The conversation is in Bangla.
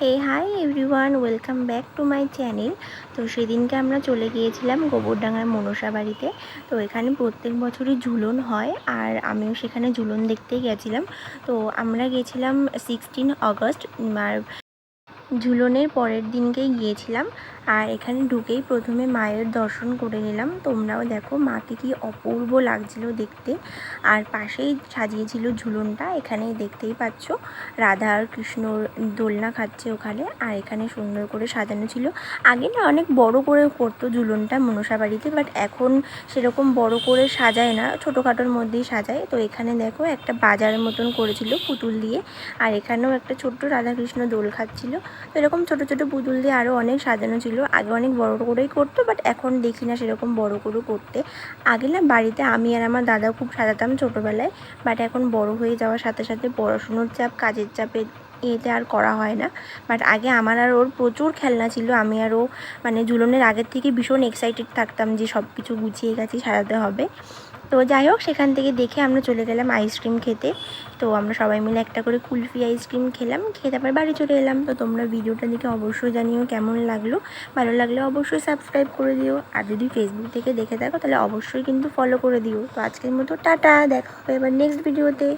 Hey hi everyone welcome back to my channel তো সেদিনকে আমরা চলে গিয়েছিলাম গোবরডাঙ্গার মনসা বাড়িতে। তো এখানে প্রত্যেক বছরই ঝুলন হয় আর আমিও সেখানে ঝুলন দেখতে গেছিলাম। তো আমরা গেছিলাম সিক্সটিন অগস্ট আর ঝুলনের পরের দিনকেই গিয়েছিলাম আর এখানে ঢুকেই প্রথমে মায়ের দর্শন করে নিলাম। তোমরাও দেখো মাকে কি অপূর্ব লাগছিল দেখতে। আর পাশেই সাজিয়েছিল ঝুলনটা, এখানেই দেখতেই পাচ্ছ রাধা আর কৃষ্ণর দোলনা খাচ্ছে ওখানে। আর এখানে সুন্দর করে সাজানো ছিল। আগে না অনেক বড় করে করতো ঝুলনটা মনসা বাড়িতে, বাট এখন সেরকম বড় করে সাজায় না। ছোটোখাটোর মধ্যেই সাজায়। তো এখানে দেখো একটা বাজারের মতন করেছিল পুতুল দিয়ে। আর এখানেও একটা ছোট্ট রাধাকৃষ্ণ দোল খাচ্ছিল। তো এরকম ছোটো ছোটো পুতুল দিয়ে আরও অনেক সাজানো ছিল। আগে অনেক বড় করেই করতো বাট এখন দেখি না সেরকম বড় করে করতে। আগে না বাড়িতে আমি আর আমার দাদা খুব সাজাতাম ছোটোবেলায় বাট এখন বড় হয়ে যাওয়ার সাথে সাথে পড়াশুনোর চাপ, কাজের চাপে এতে আর করা হয় না। বাট আগে আমার আর ওর প্রচুর খেলনা ছিল। আমি আর ও মানে ঝুলনের আগের থেকে ভীষণ এক্সাইটেড থাকতাম যে সব কিছু গুছিয়ে গেছি সারাতে হবে। তো যাই হোক, সেখান থেকে দেখে আমরা চলে গেলাম আইসক্রিম খেতে। তো আমরা সবাই মিলে একটা করে কুলফি আইসক্রিম খেলাম, খেয়ে তারপর বাড়ি চলে এলাম। তো তোমরা ভিডিওটা দেখে অবশ্যই জানিও কেমন লাগল। ভালো লাগলে অবশ্যই সাবস্ক্রাইব করে দিও। আর যদি ফেসবুক থেকে দেখে থাকো, তাহলে অবশ্যই কিন্তু ফলো করে দিও। তো আজকের মতো টাটা, দেখা হবে এবার নেক্সট ভিডিওতে